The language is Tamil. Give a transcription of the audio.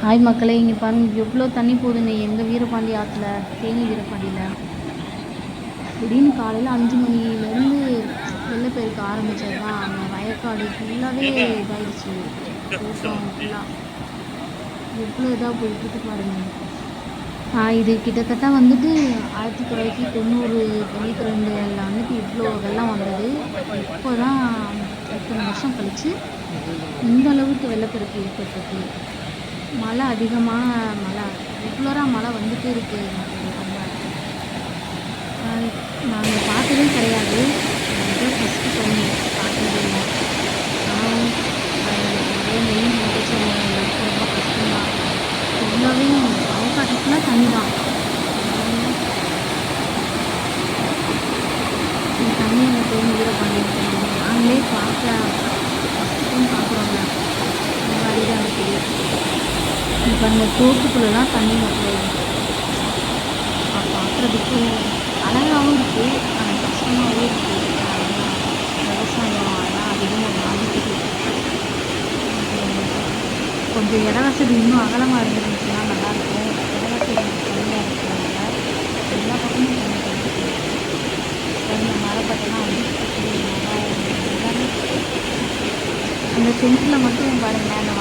ஹாய் மக்களே இங்கே பாருங்க எவ்வளோ தண்ணி போகுதுங்க. எங்கள் வீரபாண்டி ஆற்றுல தேனி வீரபாண்டியில். திடீர்னு காலையில் அஞ்சு மணிலேருந்து வெள்ளப்பெருக்கு ஆரம்பித்தது தான் அந்த வயக்காடு ஃபுல்லாகவே இதாகிடுச்சு தோட்டம் ஃபுல்லாக எவ்வளோ இதாக போயிட்டு பாருங்க. இது கிட்டத்தட்ட வந்துட்டு ஆயிரத்தி தொள்ளாயிரத்தி தொண்ணூறு தொண்ணூற்றி ரெண்டில் வந்துட்டு இவ்வளோ வெள்ளம் வந்தது. இப்போ தான் இத்தனை வருஷம் கழித்து இந்த அளவுக்கு வெள்ளப்பெருக்கு ஏற்பட்டிருக்கு. மழை அதிகமான மழை ரெகுலராக மழை வந்துட்டு இருக்கு. நாங்கள் பார்த்ததும் கிடையாது. இதுதான் ஃபஸ்ட்டு சொன்னேன் பார்த்தது இல்லை. நான் நிறைய மெயின் பிரச்சனை ரொம்ப கஷ்டம்தான். ரொம்பவே வயக்காட்டு தண்ணி தான் தண்ணி எனக்கு தேங்கி பண்ணியிருக்கேன் நாங்களே பார்க்க ஃபஸ்ட்டு டைம் பார்க்குறோங்க இந்த மாதிரி தான் இருக்குது பாருங்கள் அந்த தண்ணி மக்கள் பார்க்குறதுக்கு அழகாகவும் இருக்குது ஆனால் கஷ்டமாகவும் இருக்குது விவசாயம் அதெல்லாம் அதிகமாக பாதிக்குது கொஞ்சம் இட வசதி இன்னும் அகலமாக இருந்துருந்துச்சுன்னா நல்லாயிருக்கும் இட வசதி கம்மியாக இருக்கிறதுனால எல்லா பக்கமும் தண்ணி கிடைக்குது இந்த மரப்பட்டெல்லாம் வந்து சுத்தி மரம் எல்லாமே அந்த சென்டரில் மட்டும் பாருங்களேன் அந்த